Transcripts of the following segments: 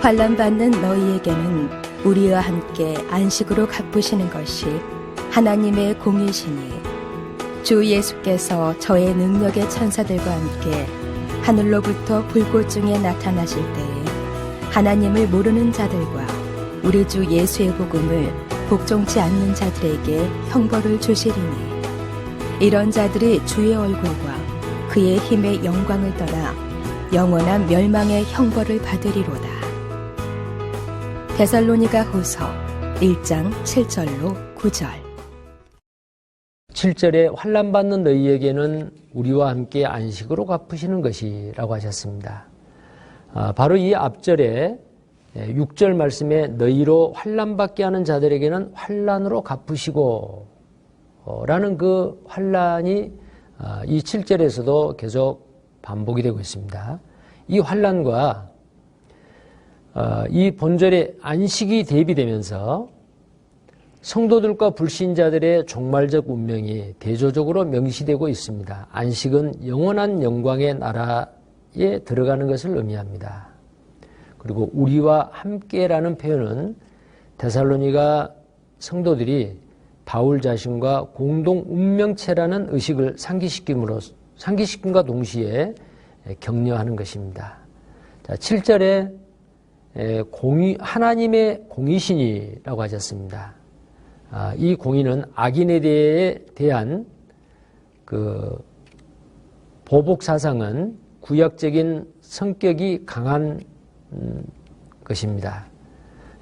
환란 받는 너희에게는 우리와 함께 안식으로 갚으시는 것이 하나님의 공이시니 주 예수께서 저의 능력의 천사들과 함께 하늘로부터 불꽃 중에 나타나실 때에 하나님을 모르는 자들과 우리 주 예수의 복음을 복종치 않는 자들에게 형벌을 주시리니 이런 자들이 주의 얼굴과 그의 힘의 영광을 떠나 영원한 멸망의 형벌을 받으리로다. 데살로니가 후서 1장 7절로 9절 7절에 환란 받는 너희에게는 우리와 함께 안식으로 갚으시는 것이라고 하셨습니다. 아, 바로 이 앞절에 6절 말씀에 너희로 환란 받게 하는 자들에게는 환란으로 갚으시고 어, 라는 그 환란이 아, 이 7절에서도 계속 반복이 되고 있습니다. 이 환란과 어, 이 본절의 안식이 대비되면서 성도들과 불신자들의 종말적 운명이 대조적으로 명시되고 있습니다. 안식은 영원한 영광의 나라에 들어가는 것을 의미합니다. 그리고 우리와 함께라는 표현은 데살로니가 성도들이 바울 자신과 공동 운명체라는 의식을 상기시킴으로 상기시킴과 동시에 격려하는 것입니다. 자, 7절에 공의, 하나님의 공의신이라고 하셨습니다. 아, 이 공의는 악인에 대한 그 보복 사상은 구약적인 성격이 강한 음, 것입니다.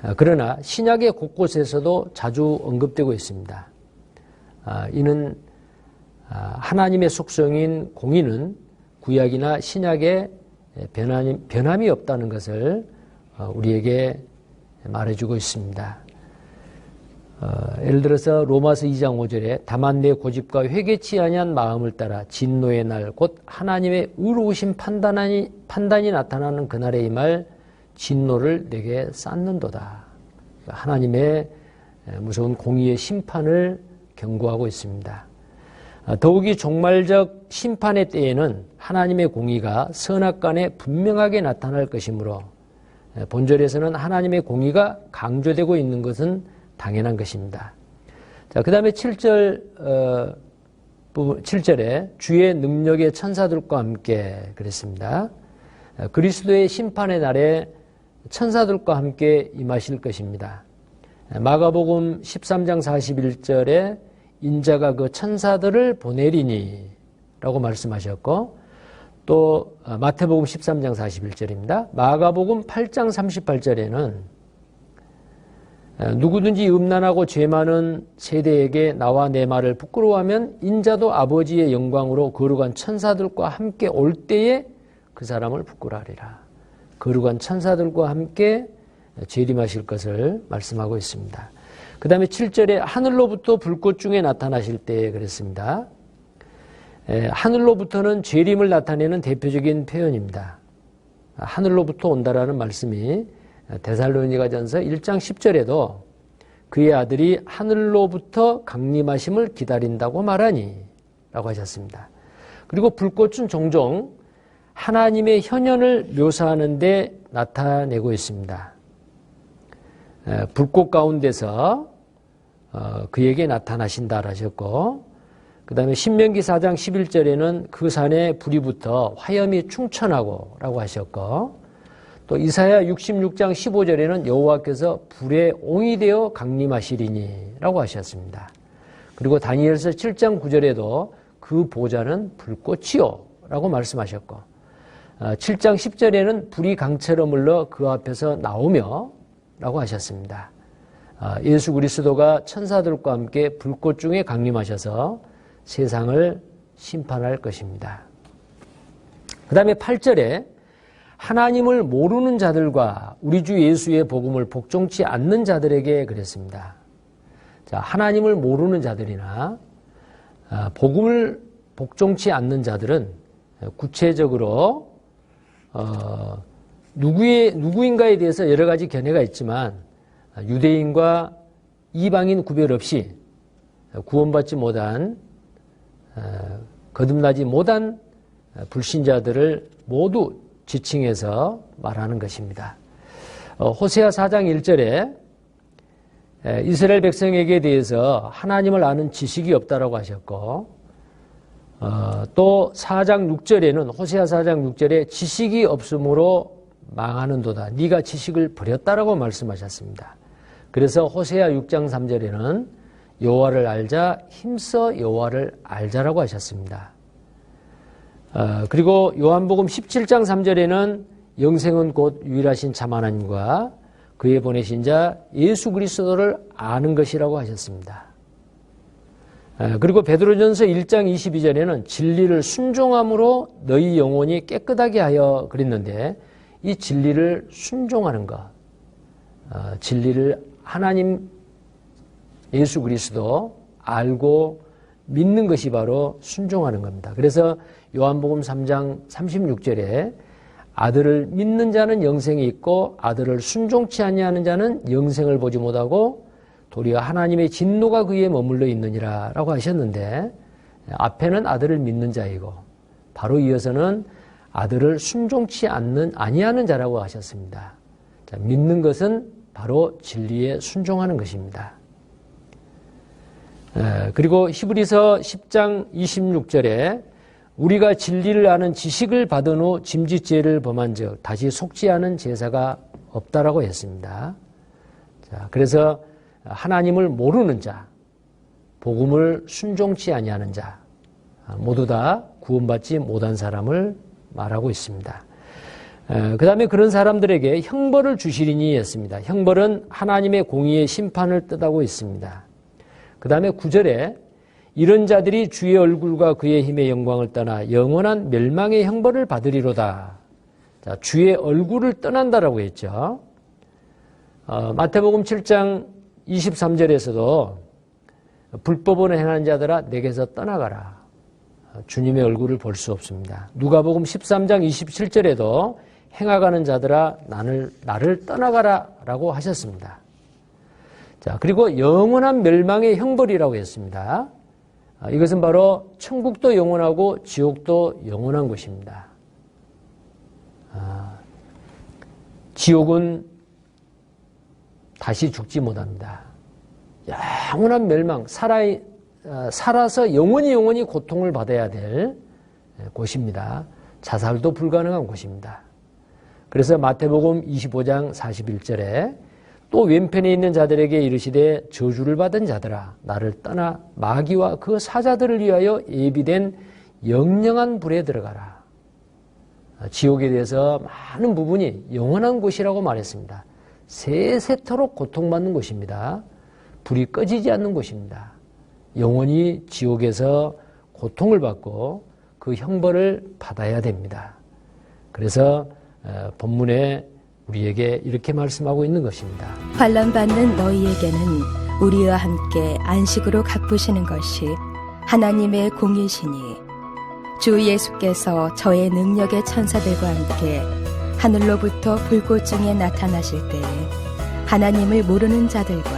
아, 그러나 신약의 곳곳에서도 자주 언급되고 있습니다. 아, 이는 하나님의 속성인 공의는 구약이나 신약에 변함이 없다는 것을 어, 우리에게 말해주고 있습니다. 어, 예를 들어서 로마서 2장 5절에 다만 내 고집과 회개치 아니한 마음을 따라 진노의 날 곧 하나님의 의로우신 판단이 판단이 나타나는 그날에 임할 진노를 내게 쌓는도다. 하나님의 무서운 공의의 심판을 경고하고 있습니다. 어, 더욱이 종말적 심판의 때에는 하나님의 공의가 선악 간에 분명하게 나타날 것이므로 본절에서는 하나님의 공의가 강조되고 있는 것은 당연한 것입니다. 자, 그 다음에 7절, 어, 7절에 주의 능력의 천사들과 함께 그랬습니다. 어, 그리스도의 심판의 날에 천사들과 함께 임하실 것입니다. 마가복음 13장 41절에 인자가 그 천사들을 보내리니 라고 말씀하셨고 또 어, 마태복음 13장 41절입니다. 마가복음 8장 38절에는 어, 누구든지 음란하고 죄 많은 세대에게 나와 내 말을 부끄러워하면 인자도 아버지의 영광으로 거룩한 천사들과 함께 올 때에 그 사람을 부끄러워하리라. 거룩한 천사들과 함께 재림하실 것을 말씀하고 있습니다. 그 다음에 7절에 하늘로부터 불꽃 중에 나타나실 때 그랬습니다. 하늘로부터는 재림을 나타내는 대표적인 표현입니다. 하늘로부터 온다라는 말씀이 데살로니가전서 1장 10절에도 그의 아들이 하늘로부터 강림하심을 기다린다고 말하니 라고 하셨습니다. 그리고 불꽃은 종종 하나님의 현현을 묘사하는데 나타내고 있습니다. 불꽃 가운데서 어, 그에게 나타나신다 하셨고 그 다음에 신명기 4장 11절에는 그 산에 불이 붙어 화염이 충천하고 라고 하셨고 또 이사야 66장 15절에는 여호와께서 불에 옹이 되어 강림하시리니 라고 하셨습니다. 그리고 다니엘서 7장 9절에도 그 보좌는 불꽃이요 라고 말씀하셨고 7장 어, 10절에는 불이 강처럼 흘러 그 앞에서 나오며 라고 하셨습니다. 어, 예수 그리스도가 천사들과 함께 불꽃 중에 강림하셔서 세상을 심판할 것입니다. 그 다음에 8절에 하나님을 모르는 자들과 우리 주 예수의 복음을 복종치 않는 자들에게 그랬습니다. 자, 하나님을 모르는 자들이나 아, 복음을 복종치 않는 자들은 구체적으로 어, 누구의 누구인가에 대해서 여러 가지 견해가 있지만 유대인과 이방인 구별 없이 구원받지 못한 어, 거듭나지 못한 불신자들을 모두 지칭해서 말하는 것입니다. 어, 호세아 4장 1절에 이스라엘 백성에게 대해서 하나님을 아는 지식이 없다라고 하셨고 어, 또 4장 6절에는 호세아 4장 6절에 지식이 없으므로 망하는도다. 네가 지식을 버렸다라고 말씀하셨습니다. 그래서 호세아 6장 3절에는 여호와를 알자 힘써 여호와를 알자라고 하셨습니다. 어, 그리고 요한복음 17장 3절에는 영생은 곧 유일하신 참 하나님과 그의 보내신 자 예수 그리스도를 아는 것이라고 하셨습니다. 어, 그리고 베드로전서 1장 22절에는 진리를 순종함으로 너희 영혼이 깨끗하게 하여 그랬는데 이 진리를 순종하는 것, 어, 진리를 하나님 예수 그리스도 알고 믿는 것이 바로 순종하는 겁니다. 그래서 요한복음 3장 36절에 아들을 믿는 자는 영생이 있고 아들을 순종치 아니하는 자는 영생을 보지 못하고 도리어 하나님의 진노가 그에 머물러 있느니라라고 하셨는데 앞에는 아들을 믿는 자이고 바로 이어서는 아들을 순종치 않는 아니하는 자라고 하셨습니다. 자, 믿는 것은 바로 진리에 순종하는 것입니다. 에, 그리고 히브리서 10장 26절에 우리가 진리를 아는 지식을 받은 후 짐짓죄를 범한 즉 다시 속지 않은 제사가 없다라고 했습니다. 자, 그래서 하나님을 모르는 자, 복음을 순종치 아니하는 자, 모두 다 구원받지 못한 사람을 말하고 있습니다. 그 다음에 그런 사람들에게 형벌을 주시리니 했습니다. 형벌은 하나님의 공의의 심판을 뜻하고 있습니다. 그 다음에 구절에 이런 자들이 주의 얼굴과 그의 힘의 영광을 떠나 영원한 멸망의 형벌을 받으리로다. 자, 주의 얼굴을 떠난다라고 했죠. 어, 마태복음 7장 23절에서도 불법을 행하는 자들아 내게서 떠나가라. 주님의 얼굴을 볼 수 없습니다. 누가복음 13장 27절에도 행하가는 자들아 나를 나를 떠나가라라고 하셨습니다. 자, 그리고 영원한 멸망의 형벌이라고 했습니다. 아, 이것은 바로 천국도 영원하고 지옥도 영원한 것입니다. 아, 지옥은 다시 죽지 못합니다. 영원한 멸망, 살아, 아, 살아서 영원히 영원히 고통을 받아야 될 곳입니다. 자살도 불가능한 곳입니다. 그래서 마태복음 25장 41절에 또 왼편에 있는 자들에게 이르시되 저주를 받은 자들아 나를 떠나 마귀와 그 사자들을 위하여 예비된 영영한 불에 들어가라. 지옥에 대해서 많은 부분이 영원한 곳이라고 말했습니다. 세세토록 고통받는 곳입니다. 불이 꺼지지 않는 곳입니다. 영원히 지옥에서 고통을 받고 그 형벌을 받아야 됩니다. 그래서 어, 본문에 우리에게 이렇게 말씀하고 있는 것입니다. 환란 받는 너희에게는 우리와 함께 안식으로 갚으시는 것이 하나님의 공이시니 주 예수께서 저의 능력의 천사들과 함께 하늘로부터 불꽃 중에 나타나실 때에 하나님을 모르는 자들과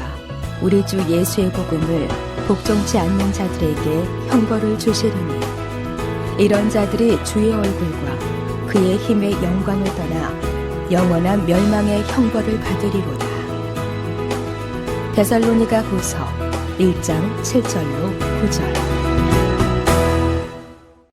우리 주 예수의 복음을 복종치 않는 자들에게 형벌을 주시리니 이런 자들이 주의 얼굴과 그의 힘의 영광을 떠나 영원한 멸망의 형벌을 받으리로다. 데살로니가 후서 1장 7절로 9절